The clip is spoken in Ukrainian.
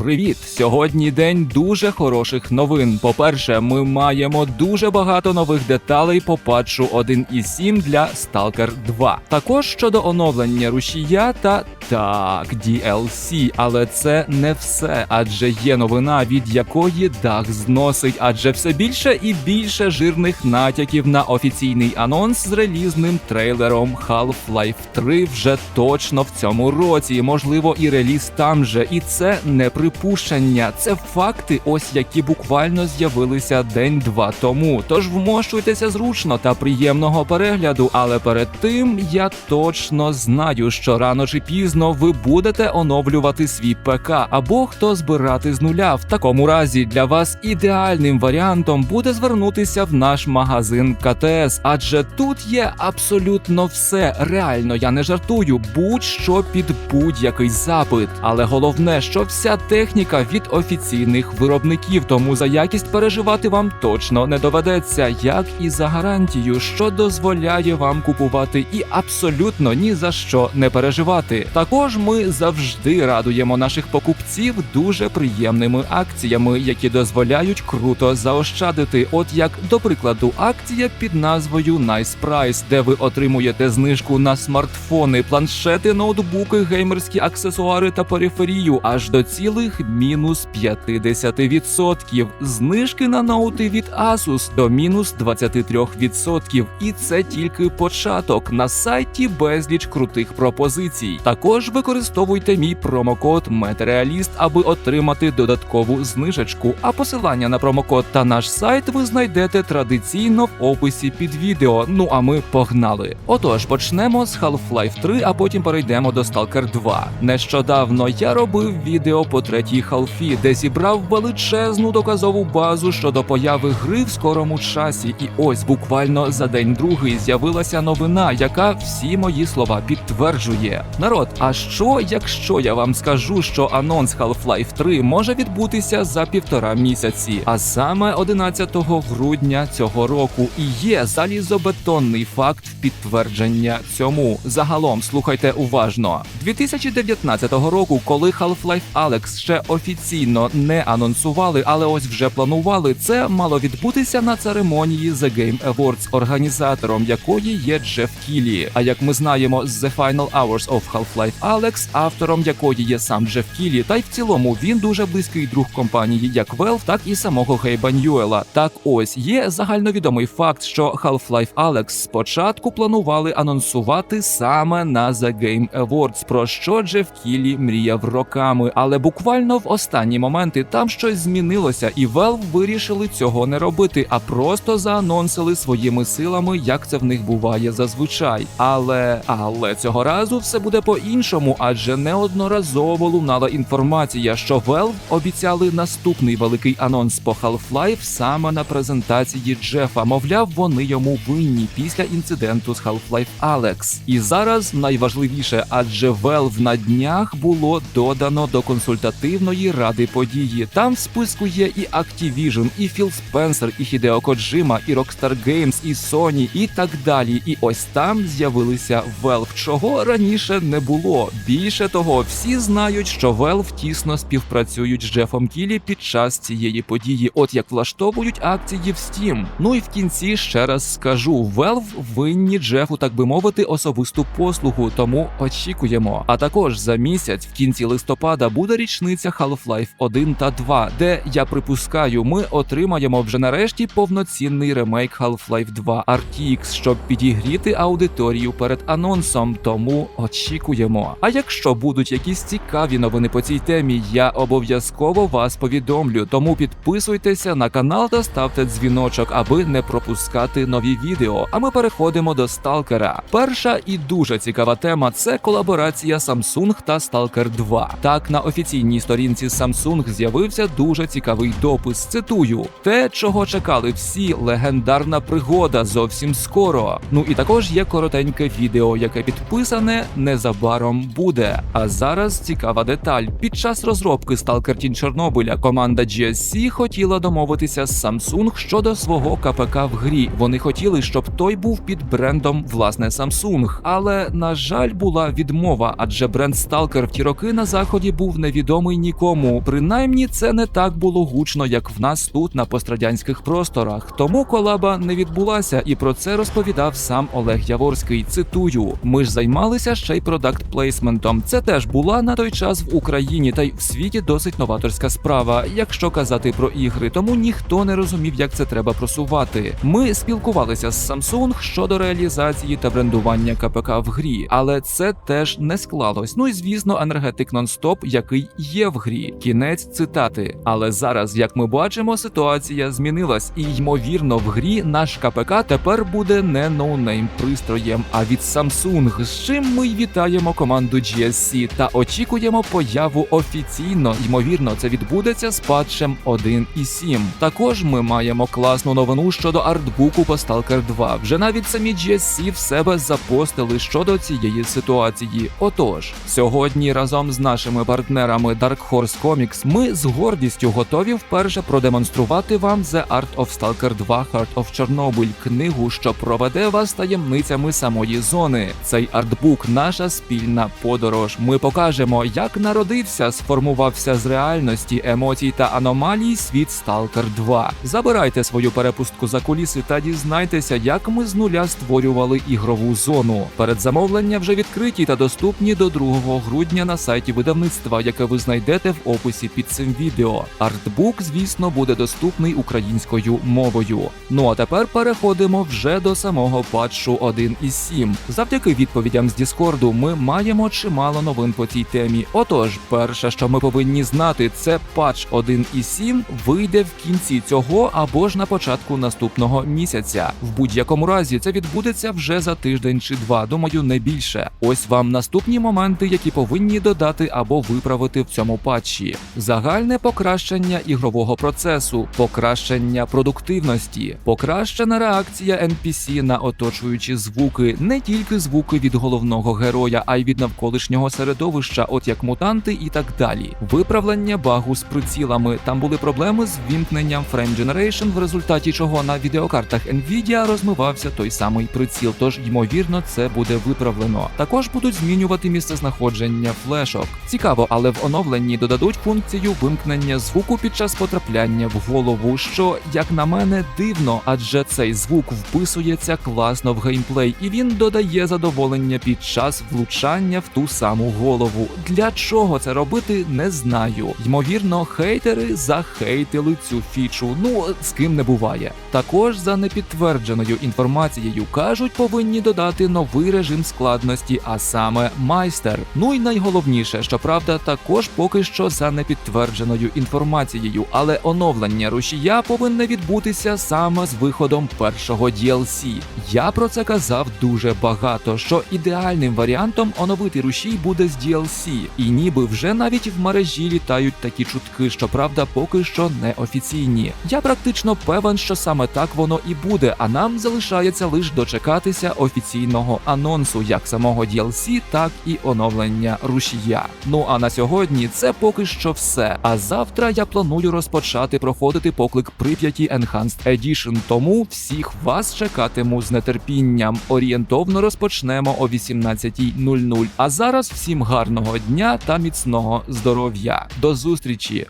привіт! Сьогодні день дуже хороших новин. По-перше, ми маємо дуже багато нових деталей по патчу 1.7 для Stalker 2. Також щодо оновлення рушія та так, DLC, але це не все, адже є новина, від якої дах зносить, адже все більше і більше жирних натяків на офіційний анонс з релізним трейлером Half-Life 3 вже точно в цьому році. Можливо, і реліз там же. І це не припущення, це факти, ось які буквально з'явилися день-два тому. Тож вмощуйтеся зручно та приємного перегляду. Але перед тим я точно знаю, що рано чи пізно ви будете оновлювати свій ПК або хто збирати з нуля. В такому разі для вас ідеальним варіантом буде звернутися в наш магазин КТС, адже тут є абсолютно все. Реально, я не жартую, будь-що під будь-який запит. Але головне, що вся техніка від офіційних виробників, тому за якість переживати вам точно не доведеться, як і за гарантію, що дозволяє вам купувати і абсолютно ні за що не переживати. Також ми завжди радуємо наших покупців дуже приємними акціями, які дозволяють круто заощадити. От як до прикладу, акція під назвою Nice Price, де ви отримуєте знижку на смартфони, планшети, ноутбуки, геймерські аксесуари та периферію, аж до цілих мінус 50%. Знижки на ноути від Asus до мінус 23%. І це тільки початок. На сайті безліч крутих пропозицій. Також використовуйте мій промокод Метереаліст, аби отримати додаткову знижечку. А посилання на промокод та наш сайт ви знайдете традиційно в описі під відео. Ну а ми погнали. Отож, почнемо з Half-Life 3, а потім перейдемо до Stalker 2. Нещодавно я робив відео по третій халфі, де зібрав величезну доказову базу щодо появи гри в скорому часі. І ось буквально за день другий з'явилася новина, яка всі мої слова підтверджує. Народ, а що, якщо я вам скажу, що анонс Half-Life 3 може відбутися за півтора місяці, а саме 11 грудня цього року, і є залізобетонний факт підтвердження цьому. Загалом слухайте уважно. 2019 року, коли Half-Life Alex ще офіційно не анонсували, але ось вже планували, це мало відбутися на церемонії The Game Awards, організатором якої є Джеф Кілі. А як ми знаємо, з The Final Hours of Half-Life Alex, автором якої є сам Джеф Кілі, та й в цілому він дуже близький друг компанії як Valve, так і самого Гейба Ньюела. Так ось є загальновідомий факт, що Half-Life Alex спочатку планували анонсувати саме на The Game Awards, про що Джеф Кілі мріяв роками, але буквально в останні моменти там щось змінилося, і Valve вирішили цього не робити, а просто заанонсили своїми силами, як це в них буває зазвичай. Але але цього разу все буде по-іншому, адже неодноразово лунала інформація, що Valve обіцяли наступний великий анонс по Half-Life саме на презентації Джефа. Мовляв, вони йому винні після інциденту з Half-Life Alex. І зараз найважливіше, адже Valve на днях було додано до консультативної ради події. Там в списку є і Activision, і Філ Спенсер, і Хідео Коджима, і Rockstar Games, і Sony, і так далі. І ось там з'явилися Valve, чого раніше не було. Більше того, всі знають, що Valve тісно співпрацюють з Джефом Кілі під час цієї події, от як влаштовують акції в Steam. Ну і в кінці ще раз скажу: Valve винні Джефу, так би мовити, особисту послугу, тому очікуємо. А також за місяць, в кінці листопада, буде річниця Half-Life 1 та 2, де я припускаю, ми отримаємо вже нарешті повноцінний ремейк Half-Life 2 RTX, щоб підігріти аудиторію перед анонсом. Тому очікуємо. А якщо будуть якісь цікаві новини по цій темі, я обов'язково вас повідомлю. Тому підписуйтеся на канал та ставте дзвіночок, аби не пропускати нові відео. А ми переходимо до Сталкера. Перша і дуже цікава тема це колаборація Samsung та Stalker 2. Так, на офіційній сторінці Samsung з'явився дуже цікавий допис. Цитую: те, чого чекали всі, легендарна пригода зовсім скоро. Ну і також є коротеньке відео, яке підписане незабаром буде. А зараз цікава деталь. Під час розробки Stalker Тінь Чорнобиля команда GSC хотіла домовитися з Samsung щодо свого КПК в грі. Вони хотіли, щоб той був під брендом власне Samsung. Але на жаль, була відмова, адже бренд Stalker в ті роки на заході був невідомий невідомий нікому. Принаймні, це не так було гучно, як в нас тут на пострадянських просторах. Тому колаба не відбулася, і про це розповідав сам Олег Яворський. Цитую: ми ж займалися ще й продакт плейсментом. Це теж була на той час в Україні та й в світі досить новаторська справа, якщо казати про ігри. Тому ніхто не розумів, як це треба просувати. Ми спілкувалися з Samsung щодо реалізації та брендування КПК в грі, але це теж не склалось. Ну і звісно, енергетик нон-стоп, який є в грі. Кінець цитати. Але зараз, як ми бачимо, ситуація змінилась, і ймовірно, в грі наш КПК тепер буде не ноунейм пристроєм, а від Samsung, з чим ми вітаємо команду GSC та очікуємо появу офіційно. Ймовірно, це відбудеться з патчем 1.7. Також ми маємо класну новину щодо артбуку по Stalker 2. Вже навіть самі GSC в себе запостили щодо цієї ситуації. Отож, сьогодні разом з нашими партнерами Dark Horse Comics ми з гордістю готові вперше продемонструвати вам The Art of Stalker 2 Heart of Chernobyl, книгу, що проведе вас таємницями самої зони. Цей артбук наша спільна подорож. Ми покажемо, як народився, сформувався з реальності, емоцій та аномалій світ Stalker 2. Забирайте свою перепустку за куліси та дізнайтеся, як ми з нуля створювали ігрову зону. Передзамовлення вже відкриті та доступні до 2 грудня на сайті видавництва, яке ви знайдете в описі під цим відео. Артбук, звісно, буде доступний українською мовою. Ну а тепер переходимо вже до самого патчу 1.7. Завдяки відповідям з Діскорду ми маємо чимало новин по цій темі. Отож, перше, що ми повинні знати, це патч 1.7 вийде в кінці цього або ж на початку наступного місяця. В будь-якому разі це відбудеться вже за тиждень чи два. Думаю, не більше. Ось вам наступні моменти, які повинні додати або виправити в цьому патчі: загальне покращення ігрового процесу, покращення продуктивності, покращена реакція NPC на оточуючі звуки, не тільки звуки від головного героя, а й від навколишнього середовища, от як мутанти і так далі. Виправлення багу з прицілами. Там були проблеми з вімкненням Frame Generation, в результаті чого на відеокартах Nvidia розмивався той самий приціл. Тож, ймовірно, це буде виправлено. Також будуть змінювати місцезнаходження флешок. Цікаво, але в оновленні додадуть функцію вимкнення звуку під час потрапляння в голову, що, як на мене, дивно, адже цей звук вписується класно в геймплей, і він додає задоволення під час влучання в ту саму голову. Для чого це робити, не знаю. Ймовірно, хейтери захейтили цю фічу. Ну з ким не буває. Також за непідтвердженою інформацією кажуть, повинні додати новий режим складності, а саме майстер. Ну і найголовніше, що правда, також поки що за непідтвердженою інформацією, але оновлення рушія повинне відбутися саме з виходом першого DLC. Я про це казав дуже багато. Що ідеальним варіантом оновити рушій буде з DLC, і ніби вже навіть в мережі літають такі чутки, що правда поки що не офіційні. Я практично певен, що саме так воно і буде, а нам залишається лише дочекатися офіційного анонсу як самого DLC, так і оновлення рушія. Ну а на сьогодні це поки що все. А завтра я планую розпочати проходити поклик Прип'яті Enhanced Edition, тому всіх вас чекатиму з нетерпінням. Орієнтовно розпочнемо о 18.00. А зараз всім гарного дня та міцного здоров'я. До зустрічі!